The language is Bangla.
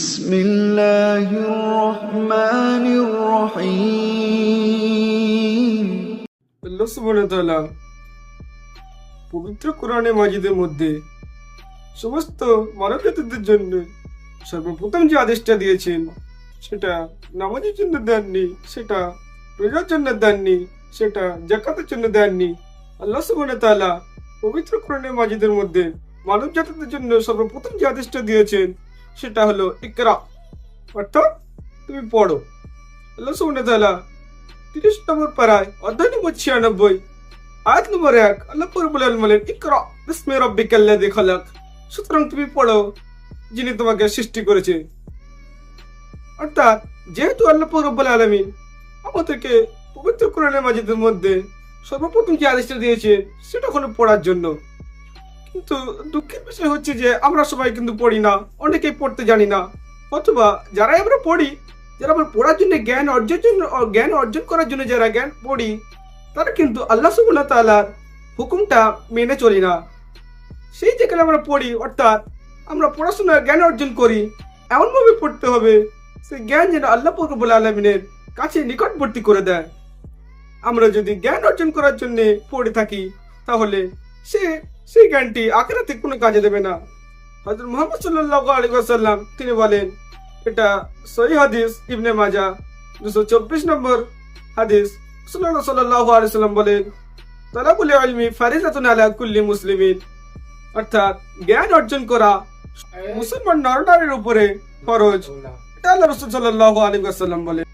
بسم الله الرحمن الرحيم আল্লাহ সুবহানাহু ওয়া তাআলা পবিত্র কোরআনে মাজিদের মধ্যে সমস্ত মানব জাতিদের জন্য সর্বপ্রথম যে আদেশটা দিয়েছেন সেটা নামাজের জন্য দেননি সেটা রোজার জন্য দেননি সেটা জাকাতের জন্য দেননি আল্লাহ সুবহানাহু ওয়া তাআলা পবিত্র কোরআনে মাজিদের মধ্যে মানব জাতিদের জন্য সর্বপ্রথম যে আদেশটা দিয়েছেন সেটা হলো ইকরা। অর্থাৎ তুমি পড়ো। আল্লাহ সুবহানাহু তাআলা তিরিশ নম্বর পাড়ায় অধ্যায় নম্বর ছিয়ানব্বই, আয়াত নম্বর এক, আল্লাহ পরবুল বলেন, ইকরা, বিসমি রাব্বিকাল্লাযী খালাক। সুতরাং তুমি পড়ো যিনি তোমাকে সৃষ্টি করেছে। অর্থাৎ যেহেতু আল্লাহ রব্বুল আলামিন আমাদেরকে পবিত্র কোরআনের মাজিদের মধ্যে সর্বপ্রথম যে আদেশটা দিয়েছে, সেটা হলো পড়ার জন্য। কিন্তু দুঃখের বিষয় হচ্ছে যে আমরা সবাই কিন্তু পড়ি না, অনেকেই পড়তে জানি না। অথবা যারাই আমরা পড়ি, যারা আমরা পড়ার জন্য জ্ঞান অর্জনের জন্য, জ্ঞান অর্জন করার জন্য যারা জ্ঞান পড়ি, তারা কিন্তু আল্লাহ সুবুল্লাহ তাআলার হুকুমটা মেনে চলি না। সেই যেখানে আমরা পড়ি, অর্থাৎ আমরা পড়াশোনা জ্ঞান অর্জন করি, এমনভাবে পড়তে হবে, সেই জ্ঞান যেন আল্লাহ রব্বুল আলমিনের কাছে নিকটবর্তী করে দেয়। আমরা যদি জ্ঞান অর্জন করার জন্য পড়ে থাকি, তাহলে সে সেই জ্ঞানটি আখেরাতে কোনো কাজে দেবে না। হযরত মুহাম্মদ সাল্লাল্লাহু আলাইহি ওয়াসাল্লাম তিনি বলেন, এটা সহি হাদিস ইবনে মাজা দুশো চব্বিশ নম্বর হাদিস। সাল্লাল্লাহু আলাইহি সাল্লাম বলেন, তালাবুল ইলমি ফারিজাতুন আলা কুল্লি মুসলিমিন। অর্থাৎ জ্ঞান অর্জন করা মুসলমান নরনারীর উপরে ফরজ। এটা আল্লাহ রাসূল সাল্লাল্লাহু আলাইহি ওয়াসাল্লাম বলেন।